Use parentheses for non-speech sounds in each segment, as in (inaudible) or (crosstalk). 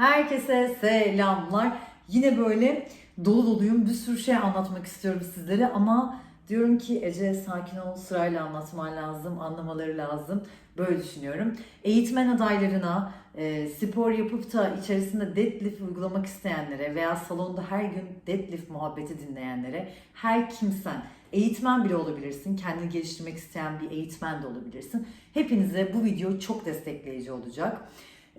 Herkese selamlar. Yine böyle dolu doluyum. Bir sürü şey anlatmak istiyorum sizlere ama diyorum ki Ece sakin ol sırayla anlatman lazım, anlamaları lazım. Böyle düşünüyorum. Eğitmen adaylarına, e, spor yapıp da içerisinde deadlift uygulamak isteyenlere veya salonda her gün deadlift muhabbeti dinleyenlere, her kimsen, eğitmen bile olabilirsin, kendini geliştirmek isteyen bir eğitmen de olabilirsin. Hepinize bu video çok destekleyici olacak.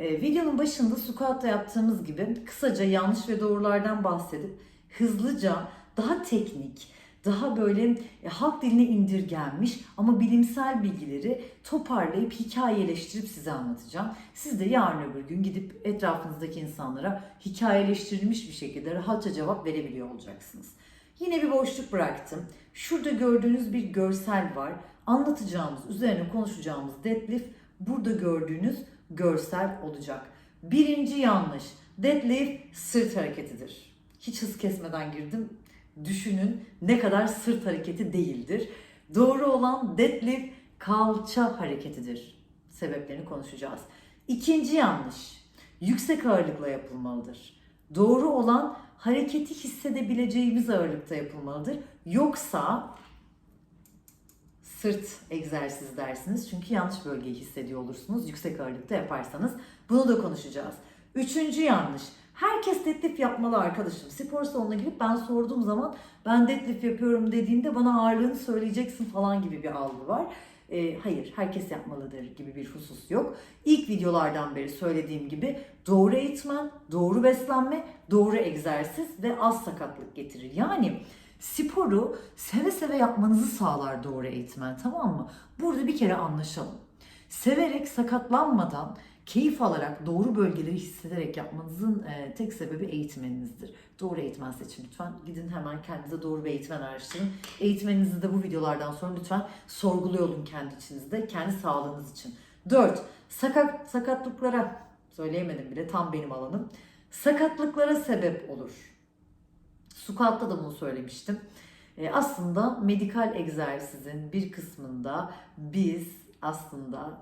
Ee, videonun başında squat'ta yaptığımız gibi kısaca yanlış ve doğrulardan bahsedip hızlıca daha teknik, daha böyle e, halk diline indirgenmiş ama bilimsel bilgileri toparlayıp hikayeleştirip size anlatacağım. Siz de yarın öbür gün gidip etrafınızdaki insanlara hikayeleştirilmiş bir şekilde rahatça cevap verebiliyor olacaksınız. Yine bir boşluk bıraktım. Şurada gördüğünüz bir görsel var. Anlatacağımız, üzerine konuşacağımız deadlift burada gördüğünüz görsel olacak. Birinci yanlış. Deadlift sırt hareketidir. Hiç hız kesmeden girdim. Düşünün ne kadar sırt hareketi değildir. Doğru olan deadlift kalça hareketidir. Sebeplerini konuşacağız. İkinci yanlış. Yüksek ağırlıkla yapılmalıdır. Doğru olan hareketi hissedebileceğimiz ağırlıkta yapılmalıdır. Yoksa sırt egzersizi dersiniz. Çünkü yanlış bölgeyi hissediyor olursunuz yüksek ağırlıkta yaparsanız. Bunu da konuşacağız. Üçüncü yanlış. Herkes deadlift yapmalı arkadaşım. Spor salonuna girip ben sorduğum zaman ben deadlift yapıyorum dediğinde bana ağırlığını söyleyeceksin falan gibi bir algı var. Ee, hayır, herkes yapmalıdır gibi bir husus yok. İlk videolardan beri söylediğim gibi doğru eğitmen, doğru beslenme, doğru egzersiz ve az sakatlık getirir. Yani sporu seve seve yapmanızı sağlar doğru eğitmen tamam mı? Burada bir kere anlaşalım. Severek sakatlanmadan keyif alarak doğru bölgeleri hissederek yapmanızın e, tek sebebi eğitmeninizdir. Doğru eğitmen seçin lütfen. Gidin hemen kendinize doğru bir eğitmen araştırın. Eğitmeninizi de bu videolardan sonra lütfen sorguluyor olun kendi içinizde, kendi sağlığınız için. 4. Sakat, sakatlıklara, söyleyemedim bile tam benim alanım. Sakatlıklara sebep olur. Squat'ta da bunu söylemiştim. E, aslında medikal egzersizin bir kısmında biz aslında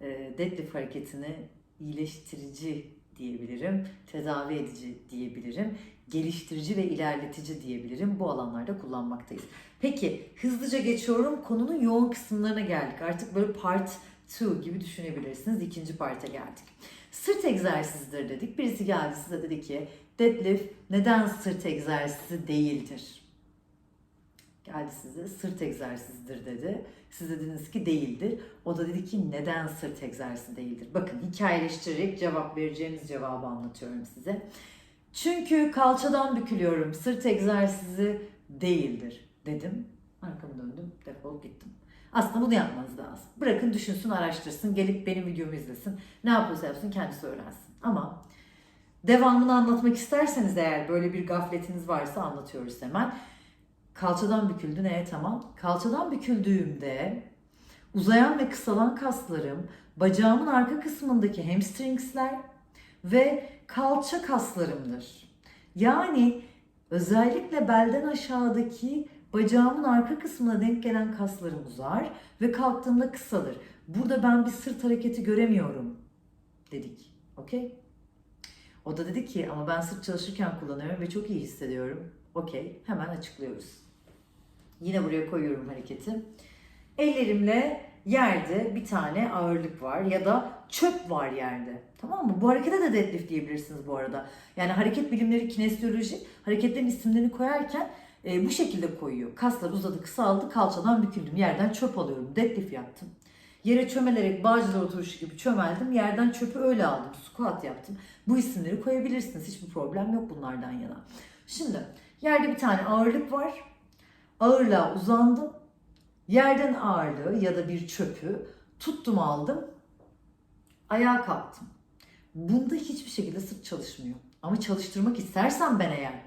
e, deadlift hareketini iyileştirici diyebilirim, tedavi edici diyebilirim, geliştirici ve ilerletici diyebilirim. Bu alanlarda kullanmaktayız. Peki hızlıca geçiyorum. Konunun yoğun kısımlarına geldik. Artık böyle part 2 gibi düşünebilirsiniz. İkinci parta geldik. Sırt egzersizidir dedik. Birisi geldi size dedi ki deadlift neden sırt egzersizi değildir? Geldi size sırt egzersizidir dedi. Siz dediniz ki değildir. O da dedi ki neden sırt egzersizi değildir? Bakın hikayeleştirerek cevap vereceğimiz cevabı anlatıyorum size. Çünkü kalçadan bükülüyorum. Sırt egzersizi değildir dedim. Arkamı döndüm, defolup gittim. Aslında bunu yapmanız lazım. Bırakın düşünsün, araştırsın, gelip benim videomu izlesin. Ne yapıyorsa yapsın, kendisi öğrensin. Ama devamını anlatmak isterseniz eğer böyle bir gafletiniz varsa anlatıyoruz hemen. Kalçadan büküldün, e tamam. Kalçadan büküldüğümde uzayan ve kısalan kaslarım, bacağımın arka kısmındaki hamstringsler ve kalça kaslarımdır. Yani özellikle belden aşağıdaki bacağımın arka kısmına denk gelen kaslarım uzar ve kalktığımda kısalır. Burada ben bir sırt hareketi göremiyorum dedik. Okey? O da dedi ki ama ben sırt çalışırken kullanıyorum ve çok iyi hissediyorum. Okey, hemen açıklıyoruz. Yine buraya koyuyorum hareketi. Ellerimle yerde bir tane ağırlık var ya da çöp var yerde. Tamam mı? Bu harekete de deadlift diyebilirsiniz bu arada. Yani hareket bilimleri, kinestiyoloji hareketlerin isimlerini koyarken e, bu şekilde koyuyor. Kaslar uzadı, kısaldı, kalçadan büküldüm. Yerden çöp alıyorum. Deadlift yaptım. Yere çömelerek bağcılar oturuşu gibi çömeldim. Yerden çöpü öyle aldım. Squat yaptım. Bu isimleri koyabilirsiniz. Hiçbir problem yok bunlardan yana. Şimdi yerde bir tane ağırlık var. Ağırlığa uzandım. Yerden ağırlığı ya da bir çöpü tuttum aldım. Ayağa kalktım. Bunda hiçbir şekilde sırt çalışmıyor. Ama çalıştırmak istersem ben eğer,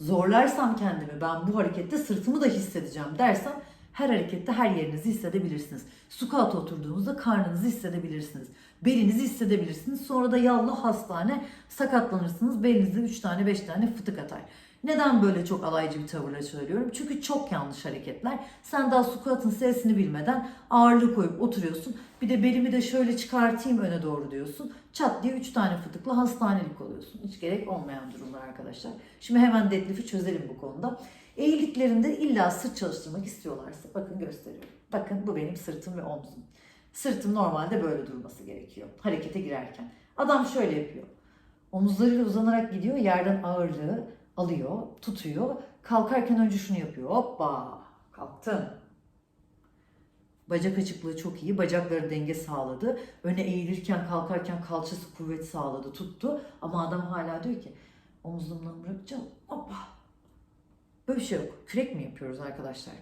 zorlarsam kendimi ben bu harekette sırtımı da hissedeceğim dersem her harekette her yerinizi hissedebilirsiniz. Squat oturduğunuzda karnınızı hissedebilirsiniz. Belinizi hissedebilirsiniz. Sonra da yallah hastane sakatlanırsınız. Belinizde 3 tane 5 tane fıtık atar. Neden böyle çok alaycı bir tavırla söylüyorum? Çünkü çok yanlış hareketler. Sen daha squat'ın sesini bilmeden ağırlık koyup oturuyorsun. Bir de belimi de şöyle çıkartayım öne doğru diyorsun. Çat diye 3 tane fıtıkla hastanelik oluyorsun. Hiç gerek olmayan durumlar arkadaşlar. Şimdi hemen deadlift'i çözelim bu konuda. Eğiliklerinde illa sırt çalıştırmak istiyorlarsa bakın gösteriyorum. Bakın bu benim sırtım ve omzum. Sırtım normalde böyle durması gerekiyor harekete girerken. Adam şöyle yapıyor. Omuzlarıyla uzanarak gidiyor. Yerden ağırlığı alıyor, tutuyor. Kalkarken önce şunu yapıyor. Hoppa! Kalktın. Bacak açıklığı çok iyi. Bacakları denge sağladı. Öne eğilirken, kalkarken kalçası kuvvet sağladı, tuttu. Ama adam hala diyor ki omuzumdan bırakacağım. Hoppa! Böyle bir şey yok. Kürek mi yapıyoruz arkadaşlar?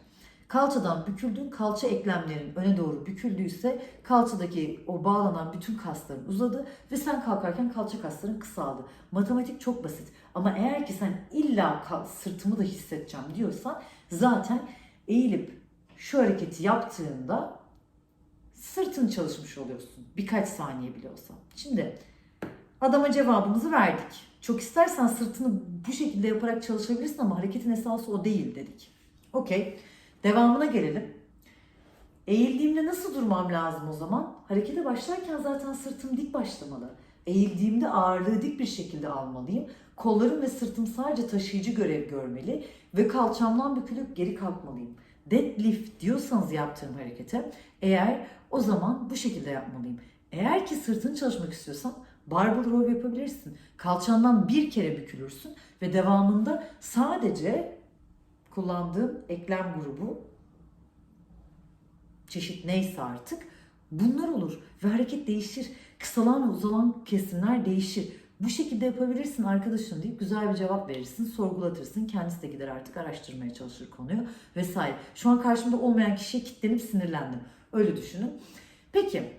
Kalçadan büküldün, kalça eklemlerin öne doğru büküldüyse kalçadaki o bağlanan bütün kasların uzadı ve sen kalkarken kalça kasların kısaldı. Matematik çok basit ama eğer ki sen illa sırtımı da hissedeceğim diyorsan zaten eğilip şu hareketi yaptığında sırtın çalışmış oluyorsun. Birkaç saniye bile olsa. Şimdi adama cevabımızı verdik. Çok istersen sırtını bu şekilde yaparak çalışabilirsin ama hareketin esası o değil dedik. Okey. Devamına gelelim. Eğildiğimde nasıl durmam lazım o zaman? Harekete başlarken zaten sırtım dik başlamalı. Eğildiğimde ağırlığı dik bir şekilde almalıyım. Kollarım ve sırtım sadece taşıyıcı görev görmeli ve kalçamdan bükülüp geri kalkmalıyım. Deadlift diyorsanız yaptığım harekete eğer o zaman bu şekilde yapmalıyım. Eğer ki sırtını çalışmak istiyorsan barbell row yapabilirsin. Kalçandan bir kere bükülürsün ve devamında sadece kullandığım eklem grubu çeşit neyse artık bunlar olur ve hareket değişir. Kısalan ve uzalan kesimler değişir. Bu şekilde yapabilirsin arkadaşım deyip güzel bir cevap verirsin, sorgulatırsın. Kendisi de gider artık araştırmaya çalışır konuyu vesaire. Şu an karşımda olmayan kişiye kitlenip sinirlendim. Öyle düşünün. Peki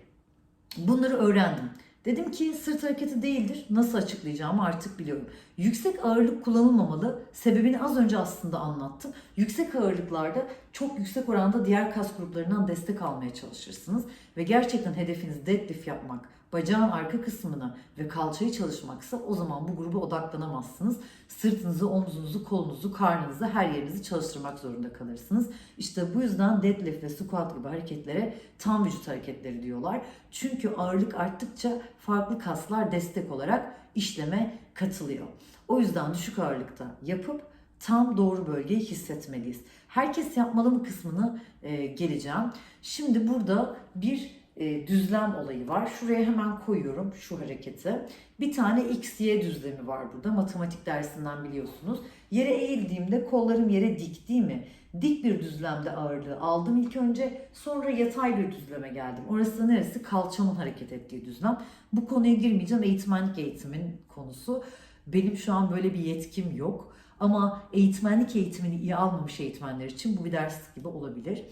bunları öğrendim. Dedim ki sırt hareketi değildir. Nasıl açıklayacağımı artık biliyorum. Yüksek ağırlık kullanılmamalı. Sebebini az önce aslında anlattım. Yüksek ağırlıklarda çok yüksek oranda diğer kas gruplarından destek almaya çalışırsınız. Ve gerçekten hedefiniz deadlift yapmak, bacağın arka kısmına ve kalçayı çalışmaksa o zaman bu gruba odaklanamazsınız. Sırtınızı, omzunuzu, kolunuzu, karnınızı, her yerinizi çalıştırmak zorunda kalırsınız. İşte bu yüzden deadlift ve squat gibi hareketlere tam vücut hareketleri diyorlar. Çünkü ağırlık arttıkça farklı kaslar destek olarak işleme katılıyor. O yüzden düşük ağırlıkta yapıp tam doğru bölgeyi hissetmeliyiz. Herkes yapmalı mı kısmını e, geleceğim. Şimdi burada bir e, düzlem olayı var. Şuraya hemen koyuyorum şu hareketi. Bir tane x, y düzlemi var burada. Matematik dersinden biliyorsunuz. Yere eğildiğimde kollarım yere dik değil mi? Dik bir düzlemde ağırlığı aldım ilk önce. Sonra yatay bir düzleme geldim. Orası da neresi? Kalçamın hareket ettiği düzlem. Bu konuya girmeyeceğim. Eğitmenlik eğitimin konusu. Benim şu an böyle bir yetkim yok. Ama eğitmenlik eğitimini iyi almamış eğitmenler için bu bir ders gibi olabilir.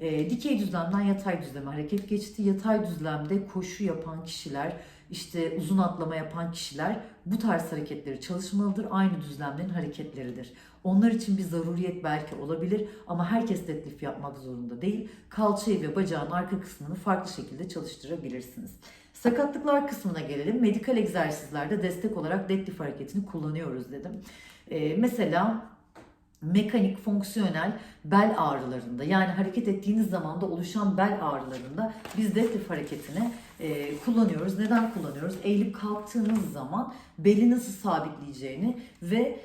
E, dikey düzlemden yatay düzleme hareket geçti. Yatay düzlemde koşu yapan kişiler, işte uzun atlama yapan kişiler bu tarz hareketleri çalışmalıdır. Aynı düzlemlerin hareketleridir. Onlar için bir zaruriyet belki olabilir ama herkes deadlift yapmak zorunda değil. Kalçayı ve bacağın arka kısmını farklı şekilde çalıştırabilirsiniz. Sakatlıklar kısmına gelelim. Medikal egzersizlerde destek olarak deadlift hareketini kullanıyoruz dedim. Ee, mesela mekanik, fonksiyonel bel ağrılarında yani hareket ettiğiniz zaman da oluşan bel ağrılarında biz deadlift hareketini e, kullanıyoruz. Neden kullanıyoruz? Eğilip kalktığınız zaman beli nasıl sabitleyeceğini ve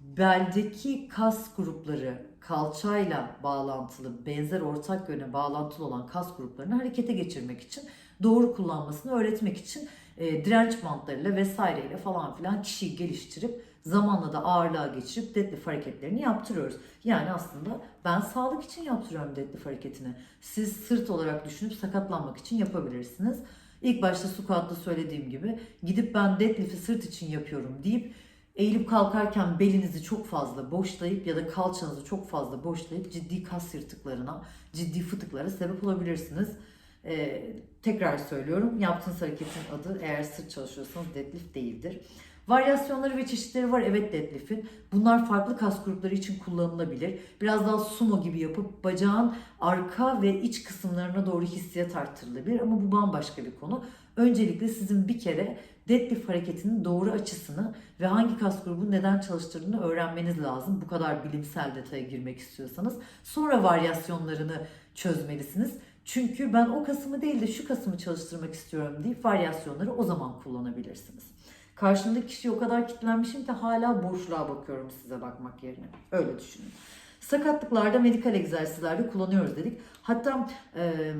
beldeki kas grupları kalçayla bağlantılı, benzer ortak yöne bağlantılı olan kas gruplarını harekete geçirmek için doğru kullanmasını öğretmek için e, direnç bantlarıyla vesaireyle falan filan kişiyi geliştirip zamanla da ağırlığa geçirip deadlift hareketlerini yaptırıyoruz. Yani aslında ben sağlık için yaptırıyorum deadlift hareketini. Siz sırt olarak düşünüp sakatlanmak için yapabilirsiniz. İlk başta squat'ta söylediğim gibi gidip ben deadlift'i sırt için yapıyorum deyip eğilip kalkarken belinizi çok fazla boşlayıp ya da kalçanızı çok fazla boşlayıp ciddi kas yırtıklarına, ciddi fıtıklara sebep olabilirsiniz. Ee, tekrar söylüyorum yaptığınız hareketin adı eğer sırt çalışıyorsanız deadlift değildir. Varyasyonları ve çeşitleri var evet deadlift'in. Bunlar farklı kas grupları için kullanılabilir. Biraz daha sumo gibi yapıp bacağın arka ve iç kısımlarına doğru hissiyat arttırılabilir ama bu bambaşka bir konu. Öncelikle sizin bir kere deadlift hareketinin doğru açısını ve hangi kas grubunun neden çalıştırdığını öğrenmeniz lazım. Bu kadar bilimsel detaya girmek istiyorsanız. Sonra varyasyonlarını çözmelisiniz. Çünkü ben o kasımı değil de şu kasımı çalıştırmak istiyorum deyip varyasyonları o zaman kullanabilirsiniz. Karşımdaki kişiye o kadar kitlenmişim ki hala boşluğa bakıyorum size bakmak yerine. Öyle düşünün. Sakatlıklarda medikal egzersizlerde kullanıyoruz dedik. Hatta e,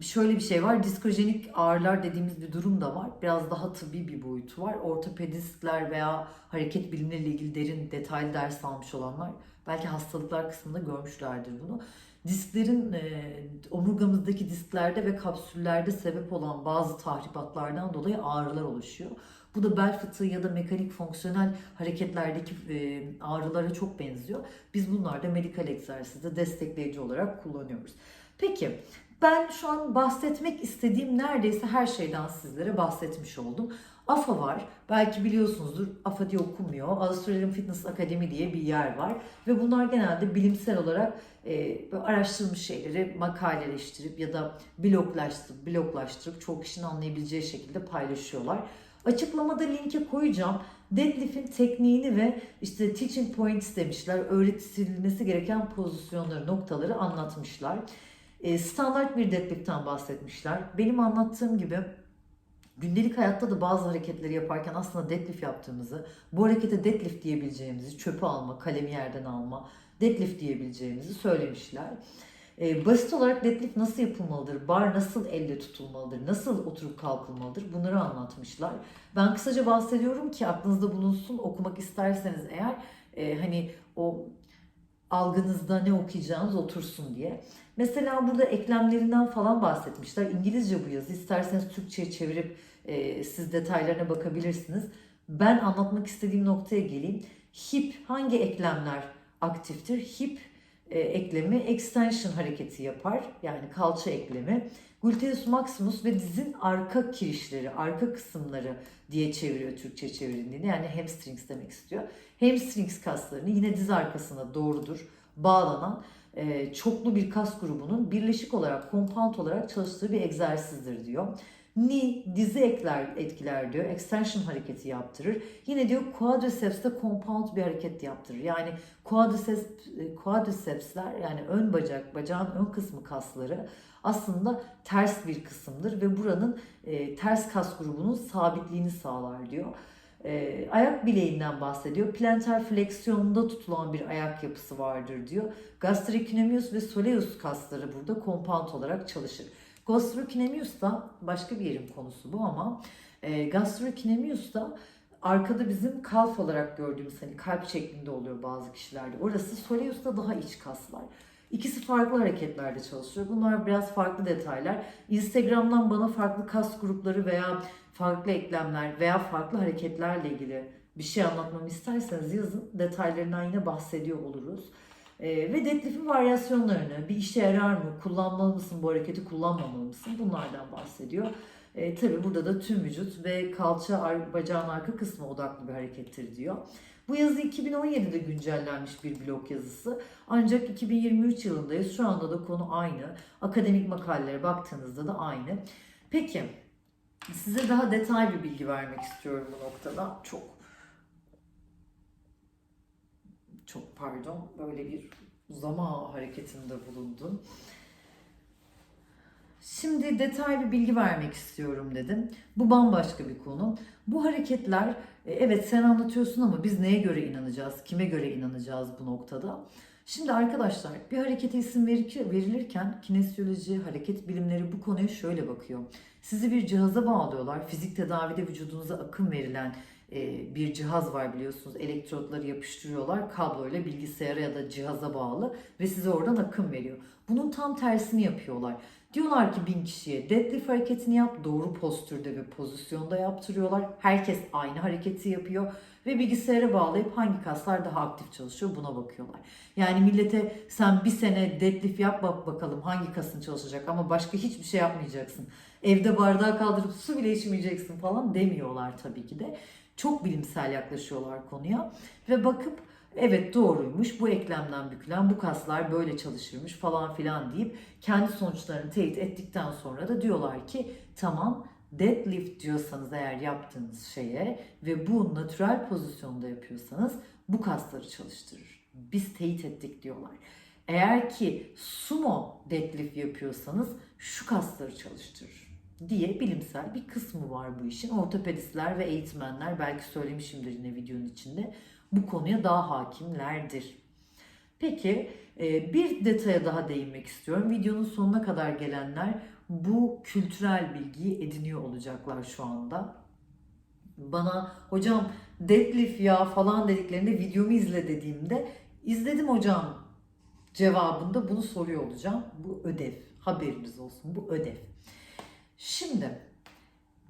şöyle bir şey var. Diskojenik ağrılar dediğimiz bir durum da var. Biraz daha tıbbi bir boyutu var. Ortopedistler veya hareket bilimleriyle ilgili derin detaylı ders almış olanlar belki hastalıklar kısmında görmüşlerdir bunu. Disklerin e, omurgamızdaki disklerde ve kapsüllerde sebep olan bazı tahribatlardan dolayı ağrılar oluşuyor. Bu da bel fıtığı ya da mekanik fonksiyonel hareketlerdeki e, ağrılara çok benziyor. Biz bunlarda medikal egzersizde destekleyici olarak kullanıyoruz. Peki ben şu an bahsetmek istediğim neredeyse her şeyden sizlere bahsetmiş oldum. AFA var. Belki biliyorsunuzdur. AFA diye okunmuyor. Australian Fitness Academy diye bir yer var. Ve bunlar genelde bilimsel olarak e, araştırılmış şeyleri makaleleştirip ya da bloglaştırıp, bloglaştırıp çok kişinin anlayabileceği şekilde paylaşıyorlar. Açıklamada linke koyacağım. Deadlift'in tekniğini ve işte teaching points demişler. Öğretilmesi gereken pozisyonları, noktaları anlatmışlar. E, standart bir deadlift'ten bahsetmişler. Benim anlattığım gibi gündelik hayatta da bazı hareketleri yaparken aslında deadlift yaptığımızı, bu harekete deadlift diyebileceğimizi, çöpü alma, kalemi yerden alma, deadlift diyebileceğimizi söylemişler. Ee, basit olarak deadlift nasıl yapılmalıdır, bar nasıl elle tutulmalıdır, nasıl oturup kalkılmalıdır bunları anlatmışlar. Ben kısaca bahsediyorum ki aklınızda bulunsun, okumak isterseniz eğer e, hani o algınızda ne okuyacağınız otursun diye. Mesela burada eklemlerinden falan bahsetmişler. İngilizce bu yazı. İsterseniz Türkçe'ye çevirip e, siz detaylarına bakabilirsiniz. Ben anlatmak istediğim noktaya geleyim. Hip hangi eklemler aktiftir? Hip e, eklemi extension hareketi yapar. Yani kalça eklemi. Gluteus maximus ve dizin arka kirişleri, arka kısımları diye çeviriyor Türkçe çevrildiğinde. Yani hamstrings demek istiyor. Hamstrings kaslarını yine diz arkasına doğrudur bağlanan e, çoklu bir kas grubunun birleşik olarak, compound olarak çalıştığı bir egzersizdir diyor. Knee dizi ekler, etkiler diyor. Extension hareketi yaptırır. Yine diyor quadriceps'te compound bir hareket yaptırır. Yani quadriceps, quadricepsler yani ön bacak, bacağın ön kısmı kasları aslında ters bir kısımdır ve buranın e, ters kas grubunun sabitliğini sağlar diyor. E, ayak bileğinden bahsediyor. Plantar fleksiyonunda tutulan bir ayak yapısı vardır diyor. Gastrocnemius ve soleus kasları burada compound olarak çalışır. Gastrocnemius da başka bir yerin konusu bu ama e, gastrocnemius da arkada bizim kalf olarak gördüğümüz hani kalp şeklinde oluyor bazı kişilerde. Orası soleus da daha iç kaslar. İkisi farklı hareketlerde çalışıyor. Bunlar biraz farklı detaylar. Instagram'dan bana farklı kas grupları veya farklı eklemler veya farklı hareketlerle ilgili bir şey anlatmamı isterseniz yazın. Detaylarından yine bahsediyor oluruz. Ee, ve deadlift'in varyasyonlarını, bir işe yarar mı, kullanmalı mısın bu hareketi, kullanmamalı mısın bunlardan bahsediyor. Ee, Tabi burada da tüm vücut ve kalça bacağın arka kısmı odaklı bir harekettir diyor. Bu yazı 2017'de güncellenmiş bir blog yazısı. Ancak 2023 yılındayız. Şu anda da konu aynı. Akademik makalelere baktığınızda da aynı. Peki size daha detay bir bilgi vermek istiyorum bu noktada. Çok çok pardon böyle bir uzama hareketinde bulundum. Şimdi detaylı bir bilgi vermek istiyorum dedim. Bu bambaşka bir konu. Bu hareketler e, evet sen anlatıyorsun ama biz neye göre inanacağız? Kime göre inanacağız bu noktada? Şimdi arkadaşlar bir harekete isim verilirken kinesiyoloji, hareket bilimleri bu konuya şöyle bakıyor. Sizi bir cihaza bağlıyorlar. Fizik tedavide vücudunuza akım verilen e, bir cihaz var biliyorsunuz. Elektrotları yapıştırıyorlar kabloyla bilgisayara ya da cihaza bağlı ve size oradan akım veriyor. Bunun tam tersini yapıyorlar. Diyorlar ki bin kişiye deadlift hareketini yap, doğru postürde ve pozisyonda yaptırıyorlar. Herkes aynı hareketi yapıyor ve bilgisayara bağlayıp hangi kaslar daha aktif çalışıyor buna bakıyorlar. Yani millete sen bir sene deadlift yap bak bakalım hangi kasın çalışacak ama başka hiçbir şey yapmayacaksın. Evde bardağı kaldırıp su bile içmeyeceksin falan demiyorlar tabii ki de. Çok bilimsel yaklaşıyorlar konuya ve bakıp evet doğruymuş bu eklemden bükülen bu kaslar böyle çalışırmış falan filan deyip kendi sonuçlarını teyit ettikten sonra da diyorlar ki tamam deadlift diyorsanız eğer yaptığınız şeye ve bu natürel pozisyonda yapıyorsanız bu kasları çalıştırır. Biz teyit ettik diyorlar. Eğer ki sumo deadlift yapıyorsanız şu kasları çalıştırır diye bilimsel bir kısmı var bu işin. Ortopedistler ve eğitmenler belki söylemişimdir yine videonun içinde bu konuya daha hakimlerdir. Peki e, bir detaya daha değinmek istiyorum. Videonun sonuna kadar gelenler bu kültürel bilgiyi ediniyor olacaklar şu anda. Bana hocam deadlift ya falan dediklerinde videomu izle dediğimde izledim hocam cevabında bunu soruyor olacağım. Bu ödev. Haberiniz olsun. Bu ödev. Şimdi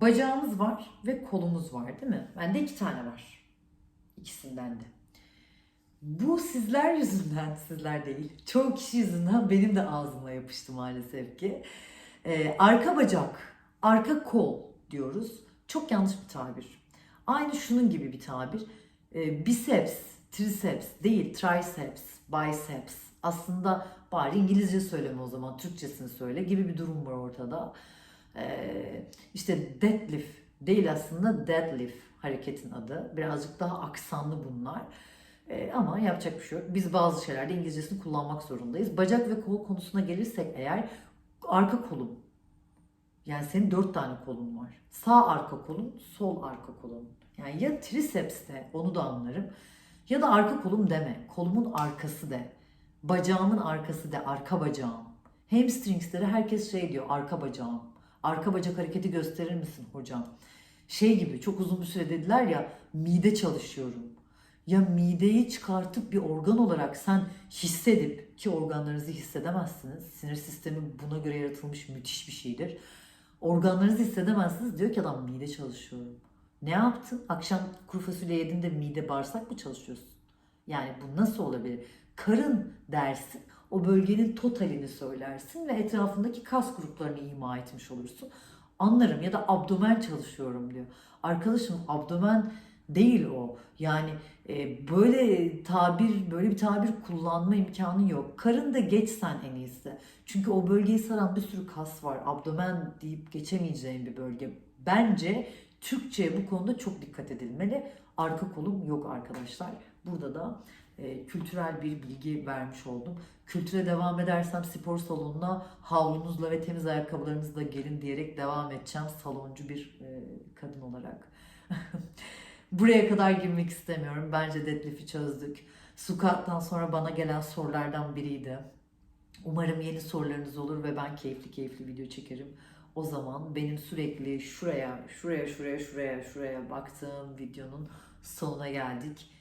bacağımız var ve kolumuz var değil mi? Bende iki tane var. İkisinden de. Bu sizler yüzünden, sizler değil, çoğu kişi yüzünden benim de ağzıma yapıştı maalesef ki. Ee, arka bacak, arka kol diyoruz. Çok yanlış bir tabir. Aynı şunun gibi bir tabir. Ee, biceps, triceps değil, triceps, biceps. Aslında bari İngilizce söyleme o zaman, Türkçesini söyle gibi bir durum var ortada. Ee, işte deadlift değil aslında deadlift hareketin adı. Birazcık daha aksanlı bunlar. Ee, ama yapacak bir şey yok. Biz bazı şeylerde İngilizcesini kullanmak zorundayız. Bacak ve kol konusuna gelirsek eğer arka kolum. Yani senin dört tane kolun var. Sağ arka kolun, sol arka kolun. Yani ya tricepste onu da anlarım. Ya da arka kolum deme. Kolumun arkası de. Bacağımın arkası de. Arka bacağım. Hamstringsleri herkes şey diyor. Arka bacağım. Arka bacak hareketi gösterir misin hocam? Şey gibi çok uzun bir süre dediler ya mide çalışıyorum. Ya mideyi çıkartıp bir organ olarak sen hissedip ki organlarınızı hissedemezsiniz. Sinir sistemi buna göre yaratılmış müthiş bir şeydir. Organlarınızı hissedemezsiniz diyor ki adam mide çalışıyorum. Ne yaptın? Akşam kuru fasulye yedin de mide bağırsak mı çalışıyorsun? Yani bu nasıl olabilir? Karın dersin, o bölgenin totalini söylersin ve etrafındaki kas gruplarını ima etmiş olursun. Anlarım ya da abdomen çalışıyorum diyor. Arkadaşım abdomen değil o. Yani e, böyle tabir, böyle bir tabir kullanma imkanı yok. Karın da geçsen en iyisi. Çünkü o bölgeyi saran bir sürü kas var. Abdomen deyip geçemeyeceğin bir bölge. Bence Türkçe'ye bu konuda çok dikkat edilmeli. Arka kolum yok arkadaşlar. Burada da e, kültürel bir bilgi vermiş oldum. Kültüre devam edersem spor salonuna havlunuzla ve temiz ayakkabılarınızla gelin diyerek devam edeceğim saloncu bir e, kadın olarak. (laughs) Buraya kadar girmek istemiyorum. Bence deadlift'i çözdük. Sukat'tan sonra bana gelen sorulardan biriydi. Umarım yeni sorularınız olur ve ben keyifli keyifli video çekerim. O zaman benim sürekli şuraya, şuraya, şuraya, şuraya, şuraya baktığım videonun sonuna geldik.